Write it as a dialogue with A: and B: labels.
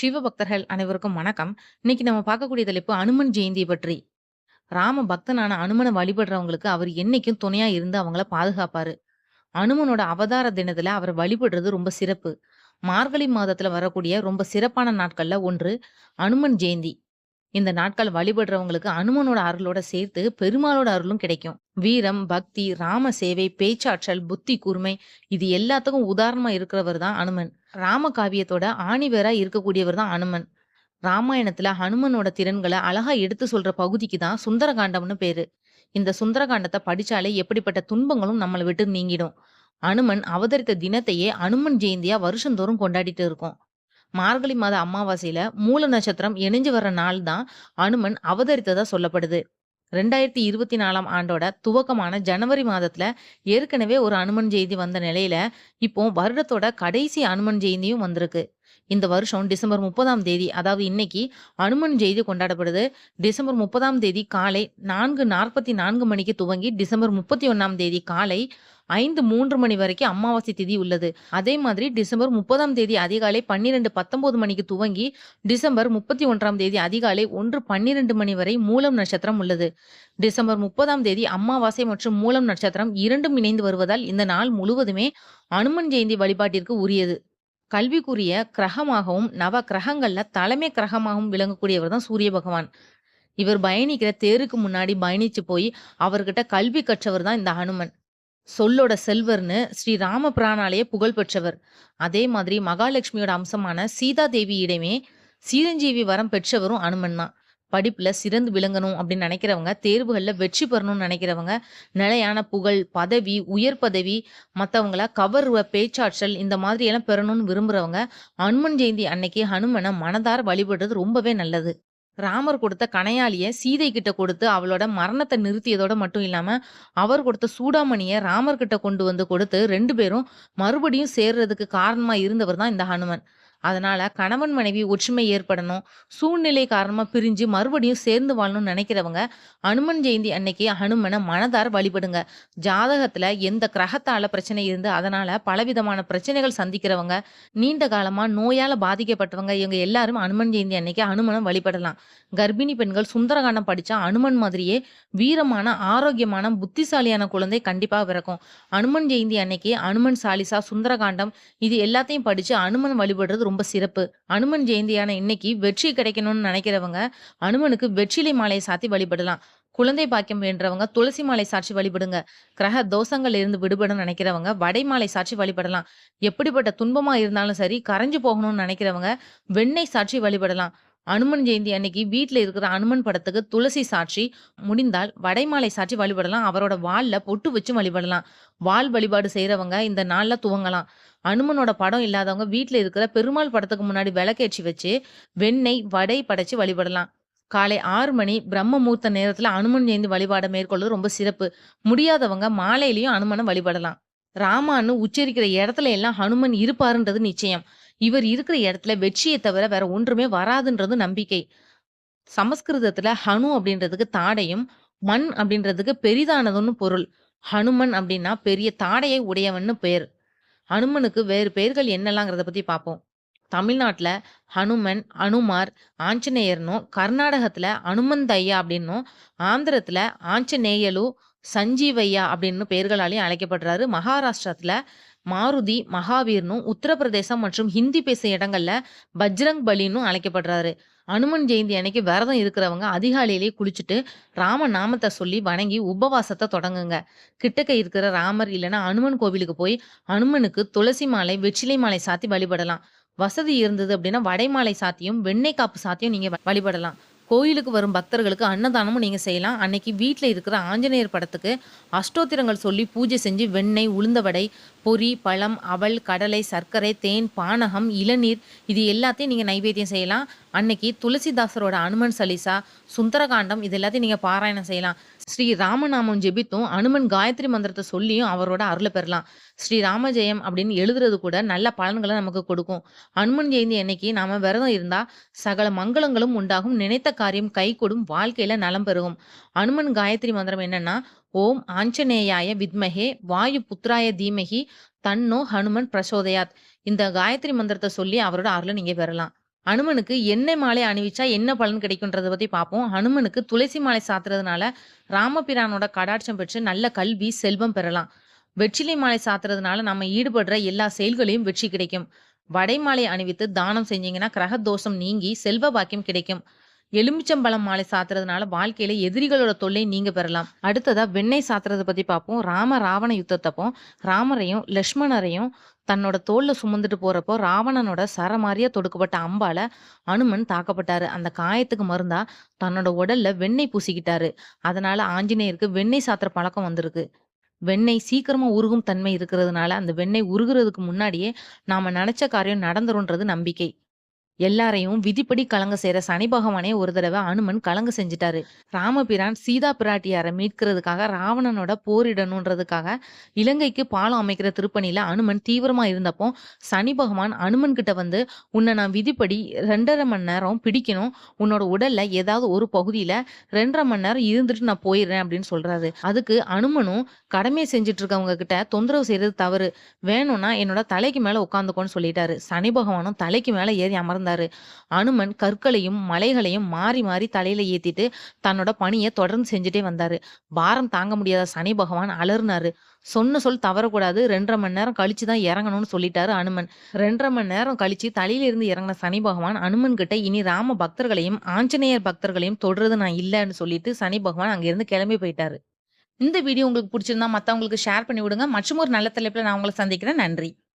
A: சிவபக்தர்கள் அனைவருக்கும் வணக்கம். இன்னைக்கு நம்ம பார்க்கக்கூடிய தலைப்பு அனுமன் ஜெயந்தி பற்றி. ராம பக்தனான அனுமனை வழிபடுறவங்களுக்கு அவர் என்னைக்கும் துணையா இருந்து அவங்கள பாதுகாப்பாரு. அனுமனோட அவதார தினத்துல அவரை வழிபடுறது ரொம்ப சிறப்பு. மார்கழி மாதத்துல வரக்கூடிய ரொம்ப சிறப்பான நாட்கள்ல ஒன்று அனுமன் ஜெயந்தி. இந்த நாட்கள் வழிபடுறவங்களுக்கு அனுமனோட அருளோட சேர்த்து பெருமாளோட அருளும் கிடைக்கும். வீரம், பக்தி, ராம சேவை, பேச்சாற்றல், புத்தி கூர்மை இது எல்லாத்துக்கும் உதாரணமா இருக்கிறவர் தான் அனுமன். ராம காவியத்தோட ஆணிவேரா இருக்கக்கூடியவர் தான் அனுமன். ராமாயணத்துல ஹனுமனோட திறன்களை அழகா எடுத்து சொல்ற பகுதிக்கு தான் சுந்தரகாண்டம்னு பேரு. இந்த சுந்தரகாண்டத்தை படிச்சாலே எப்படிப்பட்ட துன்பங்களும் நம்மளை விட்டு நீங்கிடும். அனுமன் அவதரித்த தினத்தையே அனுமன் ஜெயந்தியா வருஷந்தோறும் கொண்டாடிட்டு இருக்கோம். மார்கழி மாத அமாவாசையில மூல நட்சத்திரம் இணைஞ்சு வர்ற நாள் தான் அனுமன் அவதரித்ததா சொல்லப்படுது. 2024ஆம் ஆண்டோட துவக்கமான ஜனவரி மாதத்துல ஏற்கனவே ஒரு அனுமன் ஜெயந்தி வந்த நிலையில, இப்போ வருடத்தோட கடைசி அனுமன் ஜெயந்தியும் வந்திருக்கு. இந்த வருஷம் டிசம்பர் 30ஆம் தேதி அதாவது இன்னைக்கு அனுமன் ஜெயந்தி கொண்டாடப்படுது. டிசம்பர் 30ஆம் தேதி காலை 4:44 மணிக்கு துவங்கி டிசம்பர் 31ஆம் தேதி காலை 5:03 மணி வரைக்கும் அமாவாசை திதி உள்ளது. அதே மாதிரி டிசம்பர் 30ஆம் தேதி அதிகாலை 12:19 மணிக்கு துவங்கி டிசம்பர் 31ஆம் தேதி அதிகாலை 1:12 மணி வரை மூலம் நட்சத்திரம் உள்ளது. டிசம்பர் 30ஆம் தேதி அமாவாசை மற்றும் மூலம் நட்சத்திரம் இரண்டும் இணைந்து வருவதால் இந்த நாள் முழுவதுமே அனுமன் ஜெயந்தி வழிபாட்டிற்கு உரியது. கல்விக்குரிய கிரகமாகவும், நவ கிரகங்கள்ல தலைமை கிரகமாகவும் விளங்கக்கூடியவர் தான் சூரிய பகவான். இவர் பயணிக்கிற தேருக்கு முன்னாடி பயணிச்சு போய் அவர்கிட்ட கல்வி கற்றவர் தான் இந்த ஹனுமன். சொல்லோட செல்வர்னு ஸ்ரீ ராமபிரானாலேயே புகழ் பெற்றவர். அதே மாதிரி மகாலட்சுமியோட அம்சமான சீதா தேவியிடமே சிரஞ்சீவி வரம் பெற்றவரும் அனுமன் தான். படிப்புல சிறந்து விளங்கணும் அப்படின்னு நினைக்கிறவங்க, தேர்வுகள்ல வெற்றி பெறணும்னு நினைக்கிறவங்க, நிலையான புகழ், பதவி, உயர் பதவி, மற்றவங்கள கவர் பேச்சாற்றல் இந்த மாதிரி எல்லாம் பெறணும்னு விரும்புறவங்க, அனுமன் ஜெயந்தி அன்னைக்கு ஹனுமனை மனதார வழிபடுறது ரொம்பவே நல்லது. ராமர் கொடுத்த கணையாளியை சீதை கிட்ட கொடுத்து அவளோட மரணத்தை நிறுத்தியதோட மட்டும் இல்லாம, அவர் கொடுத்த சூடாமணிய ராமர் கிட்ட கொண்டு வந்து கொடுத்து ரெண்டு பேரும் மறுபடியும் சேர்றதுக்கு காரணமா இருந்தவர் தான் இந்த ஹனுமன். அதனால கணவன் மனைவி ஒற்றுமை ஏற்படணும், சூழ்நிலை காரணமா பிரிஞ்சு மறுபடியும் சேர்ந்து வாழணும்னு நினைக்கிறவங்க, அனுமன் ஜெயந்தி அன்னைக்கு ஹனுமனை மனதார வழிபடுங்க. ஜாதகத்துல எந்த கிரகத்தால பிரச்சனை இருந்து அதனால பலவிதமான பிரச்சனைகள் சந்திக்கிறவங்க, நீண்ட காலமா நோயால பாதிக்கப்பட்டவங்க இவங்க எல்லாரும் அனுமன் ஜெயந்தி அன்னைக்கு அனுமனம் வழிபடலாம். கர்ப்பிணி பெண்கள் சுந்தரகாண்டம் படிச்சா அனுமன் மாதிரியே வீரமான, ஆரோக்கியமான, புத்திசாலியான குழந்தை கண்டிப்பா பிறக்கும். அனுமன் ஜெயந்தி அன்னைக்கு அனுமன் சாலிசா, சுந்தரகாண்டம் இது எல்லாத்தையும் படிச்சு அனுமன் வழிபடுறது ரொம்ப சிறப்பு. அனுமன் ஜெயந்தியான இன்னைக்கு வெற்றி கிடைக்கணும்னு நினைக்கிறவங்க, அனுமனுக்கு வெற்றிலை மாலையை சாத்தி வழிபடலாம். குழந்தை பாக்கியம் வேண்டவங்க துளசி மாலை சாட்சி வழிபடுங்க. கிரக தோஷங்கள்ல இருந்து விடுபடும் நினைக்கிறவங்க வடை மாலை சாட்சி வழிபடலாம். எப்படிப்பட்ட துன்பமா இருந்தாலும் சரி, கரைஞ்சு போகணும்னு நினைக்கிறவங்க வெண்ணெய் சாட்சி வழிபடலாம். அனுமன் ஜெயந்தி அன்னைக்கு வீட்டில் இருக்கிற அனுமன் படத்துக்கு துளசி சாட்சி முடிந்தால் வடைமாலை சாட்சி சாற்றி வழிபடலாம். அவரோட வாலில் பொட்டு வச்சு வழிபடலாம். வால் வழிபாடு செய்கிறவங்க இந்த நாளில் துவங்கலாம். அனுமனோட படம் இல்லாதவங்க வீட்டில் இருக்கிற பெருமாள் படத்துக்கு முன்னாடி விளக்கேற்றி வச்சு, வெண்ணெய், வடை படைச்சு வழிபடலாம். காலை ஆறு மணி பிரம்ம மூர்த்த நேரத்தில் அனுமன் ஜெயந்தி வழிபாடை மேற்கொள்வது ரொம்ப சிறப்பு. முடியாதவங்க மாலையிலையும் அனுமனை வழிபடலாம். ராமான்னு உச்சரிக்கிற இடத்துல எல்லாம் ஹனுமன் இருப்பாருன்றது நிச்சயம். இவர் இருக்கிற இடத்துல வெற்றியை தவிர வேற ஒன்றுமே வராதுன்றது நம்பிக்கை. சமஸ்கிருதத்துல ஹனு அப்படின்றதுக்கு தாடையும், மண் அப்படின்றதுக்கு பெரிதானதுன்னு பொருள். ஹனுமன் அப்படின்னா பெரிய தாடையை உடையவன்னு பெயர். ஹனுமனுக்கு வேறு பெயர்கள் என்னெல்லாங்கிறத பத்தி பார்ப்போம். தமிழ்நாட்டுல ஹனுமன், அனுமார், ஆஞ்சநேயர்னும் கர்நாடகத்துல அனுமந்தையா அப்படின்னும், ஆந்திரத்துல ஆஞ்சநேயலு, சஞ்சீவையா அப்படின்னு பெயர்களாலேயும் அழைக்கப்படுறாரு. மகாராஷ்டிரத்துல மாருதி, மகாவீர்னும் உத்தரப்பிரதேசம் மற்றும் ஹிந்தி பேசும் இடங்கள்ல பஜ்ரங் பலின்னும் அழைக்கப்படுறாரு. அனுமன் ஜெயந்தி அன்னைக்கு விரதம் இருக்கிறவங்க அதிகாலையிலேயே குளிச்சுட்டு, ராம நாமத்தை சொல்லி வணங்கி உபவாசத்தை தொடங்குங்க. கிட்டக்க இருக்கிற ராமர் இல்லைன்னா அனுமன் கோவிலுக்கு போய் அனுமனுக்கு துளசி மாலை, வெற்றிலை மாலை சாத்தி வழிபடலாம். வசதி இருந்தது அப்படின்னா வடை மாலை சாத்தியும், வெண்ணெய் காப்பு சாத்தியும் நீங்க வழிபடலாம். கோயிலுக்கு வரும் பக்தர்களுக்கு அன்னதானமும் நீங்கள் செய்யலாம். அன்னைக்கு வீட்டில் இருக்கிற ஆஞ்சநேயர் படத்துக்கு அஷ்டோத்திரங்கள் சொல்லி பூஜை செஞ்சு வெண்ணெய், உளுந்தவடை பொறி பொரி, பழம், அவல், கடலை, சர்க்கரை, தேன், பானகம், இளநீர் இது எல்லாத்தையும் நீங்கள் நைவேத்தியம் செய்யலாம். அன்னைக்கு துளசிதாசரோட அனுமன் சலிசா சுந்தரகாண்டம் இது எல்லாத்தையும் நீங்கள் பாராயணம் செய்யலாம். ஸ்ரீ ராமநாமம் ஜெபித்தும், அனுமன் காயத்ரி மந்திரத்தை சொல்லியும் அவரோட அருளை பெறலாம். ஸ்ரீ ராமஜெயம் அப்படின்னு எழுதுறது கூட நல்ல பலன்களை நமக்கு கொடுக்கும். அனுமன் ஜெயந்தி அன்னைக்கு நாம விரதம் இருந்தா சகல மங்களங்களும் உண்டாகும். நினைத்த காரியம் கைகூடும். வாழ்க்கையில நலம் பெருகும். அனுமன் காயத்ரி மந்திரம் என்னன்னா, ஓம் ஆஞ்சநேயாய வித்மகே வாயு புத்ராய தீமகி தன்னோ ஹனுமன் பிரசோதயாத். இந்த காயத்ரி மந்திரத்தை சொல்லி அவரோட அருளை நீங்க பெறலாம். அனுமனுக்கு எண்ணெய் மாலை அணிவிச்சா என்ன பலன் கிடைக்குன்றதை பற்றி பார்ப்போம். அனுமனுக்கு துளசி மாலை சாத்துறதுனால ராமபிரானோட கடாட்சம் பெற்று நல்ல கல்வி, செல்வம் பெறலாம். வெற்றிலை மாலை சாத்துறதுனால நம்ம ஈடுபடுற எல்லா செயல்களையும் வெற்றி கிடைக்கும். வடை மாலை அணிவித்து தானம் செஞ்சீங்கன்னா கிரக தோஷம் நீங்கி செல்வ பாக்கியம் கிடைக்கும். எலுமிச்சம்பழம் மாலை சாத்துறதுனால வாழ்க்கையில எதிரிகளோட தொல்லை நீங்க பெறலாம். அடுத்ததா வெண்ணெய் சாத்துறத பத்தி பார்ப்போம். ராம, ராவண யுத்தத்தப்போ ராமரையும், லக்ஷ்மணரையும் தன்னோட தோல்ல சுமந்துட்டு போறப்போ ராவணனோட சரமாரியா தொடுக்கப்பட்ட அம்பால அனுமன் தாக்கப்பட்டாரு. அந்த காயத்துக்கு மருந்தா தன்னோட உடல்ல வெண்ணெய் பூசிக்கிட்டாரு. அதனால ஆஞ்சநேயருக்கு வெண்ணெய் சாத்துற பழக்கம் வந்திருக்கு. வெண்ணெய் சீக்கிரமா உருகும் தன்மை இருக்கிறதுனால, அந்த வெண்ணெய் உருகுறதுக்கு முன்னாடியே நாம நினைச்ச காரியம் நடந்துரும்ன்றது நம்பிக்கை. எல்லாரையும் விதிப்படி கலங்க செய்யற சனி பகவானே ஒரு தடவை அனுமன் கலங்க செஞ்சுட்டாரு. ராமபிரான் சீதா பிராட்டியாரை மீட்கிறதுக்காக ராவணனோட போரிடணுன்றதுக்காக இலங்கைக்கு பாலம் அமைக்கிற திருப்பணியில அனுமன் தீவிரமா இருந்தப்போ, சனி பகவான் அனுமன் கிட்ட வந்து, உன்னை நான் விதிப்படி 2 1/2 மணி நேரம் பிடிக்கணும். உன்னோட உடல்ல ஏதாவது ஒரு பகுதியில 2 1/2 மணி நேரம் இருந்துட்டு நான் போயிடுறேன் அப்படின்னு சொல்றாரு. அதுக்கு அனுமனும், கடமையை செஞ்சுட்டு இருக்கவங்க கிட்ட தொந்தரவு செய்யறது தவறு. வேணும்னா என்னோட தலைக்கு மேல உட்காந்துக்கோன்னு" சொல்லிட்டாரு. சனி பகவானும் தலைக்கு மேல ஏறி அமர்ந்து அமர்ந்தாரு. அனுமன் கற்களையும், மலைகளையும் மாறி மாறி தலையில ஏத்திட்டு தன்னோட பணியை தொடர்ந்து செஞ்சுட்டே வந்தாரு. பாரம் தாங்க முடியாத சனி பகவான் அலறுனாரு. சொன்ன சொல் தவறக்கூடாது. 2 1/2 மணி நேரம் கழிச்சு தான் இறங்கணும்னு சொல்லிட்டாரு அனுமன். 2 1/2 மணி நேரம் கழிச்சு தலையில இருந்து இறங்குன சனி பகவான் அனுமன் கிட்ட, "இனி ராம பக்தர்களையும், ஆஞ்சநேயர் பக்தர்களையும் தொடுறது நான் இல்லைன்னு சொல்லிட்டு சனி பகவான் அங்கிருந்து கிளம்பி போயிட்டாரு. இந்த வீடியோ உங்களுக்கு பிடிச்சிருந்தா மத்தவங்களுக்கு ஷேர் பண்ணி விடுங்க. மற்றும் ஒரு நல்ல தலைப்பில் நான் உங்களை சந்திக்கிறேன். நன்றி.